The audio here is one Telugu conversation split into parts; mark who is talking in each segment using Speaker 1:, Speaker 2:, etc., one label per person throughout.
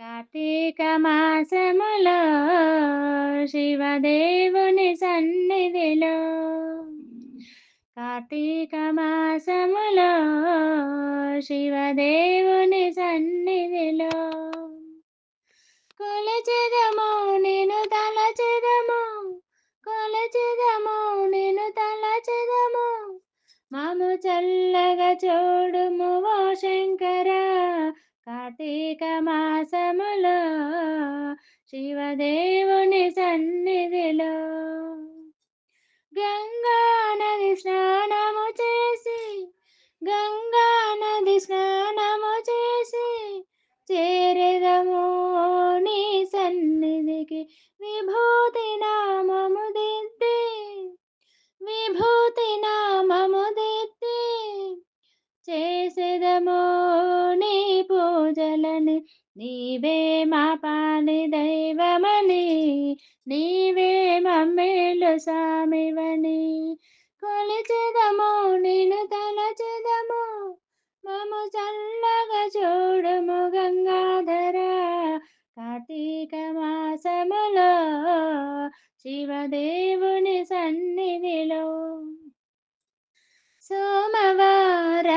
Speaker 1: కార్తీక మాసములో శివదేవుని సన్నిధిలో. కార్తీక మాసములో శివదేవుని సన్నిధిలో. కొలచెదము నేను తలచెదము కొలచెదము నేను తలచెదము. మాము చల్లగా చూడుము ఓ శంకరా కార్తీక మాసములో శివదేవుని సన్నిధిలో గంగా నది స్నానము చేసి గంగా నది స్నానము చేసి చేరెదము నీ సన్నిధికి నీవే మా పాలి దైవమని నీవే మమ్మేలు సామివని. కొలిచెదము నేను తలచెదము మము చల్లగా చూడుము గంగాధర. కార్తీక మాసములో శివదేవుని సన్నిధిలో సోమవార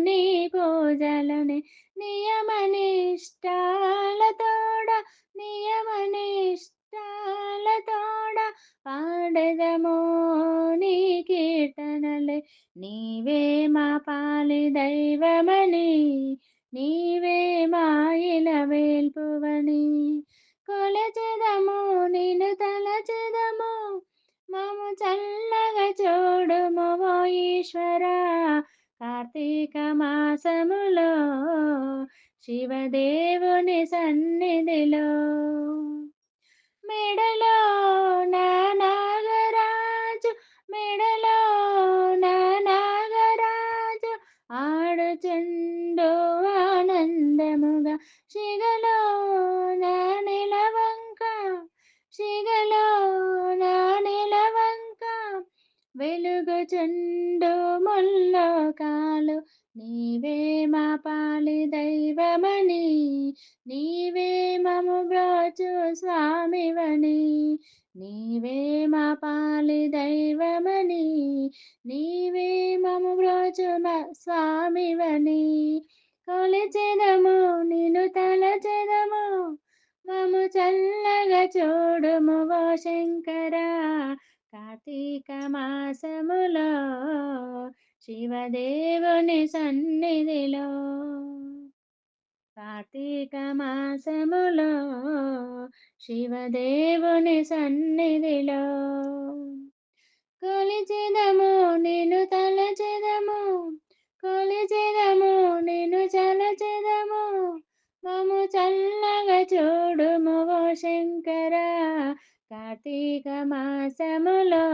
Speaker 1: నీ పూజలని నియమనిష్టాలతోడ నియమనిష్టాలతోడ పాడదము నీ కీర్తనలే. నీవే మా పాలి దైవమని నీవే మా ఇల వేల్పువని. కొలచెదము నిన్ను తలచెదము మము చల్లగా చూడుము ఓ ఈశ్వర కార్తీక మాసములో శివదేవుని సన్నిధిలో. మెడలో నా నాగరాజు మెడలో నా నాగరాజు ఆడుచుండు ఆనందముగా శిగ వెలుగుచుండు ముల్లోకాలు నీవే మా పాలి దైవమని నీవే మము బ్రోచు స్వామివని నీవే మా పాలి దైవమని నీవే మము బ్రోచు మ- స్వామివని. కొలిచెదము నిన్ను తలచెదము మము చల్లగా చూడుము ఓ శంకర. కార్తీక మాసములో శివదేవుని సన్నిధిలో. కార్తీక మాసములో శివదేవుని సన్నిధిలో. కొలిచిదము కార్తీక మాసములో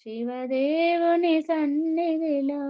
Speaker 1: శివదేవుని సన్నిధిలో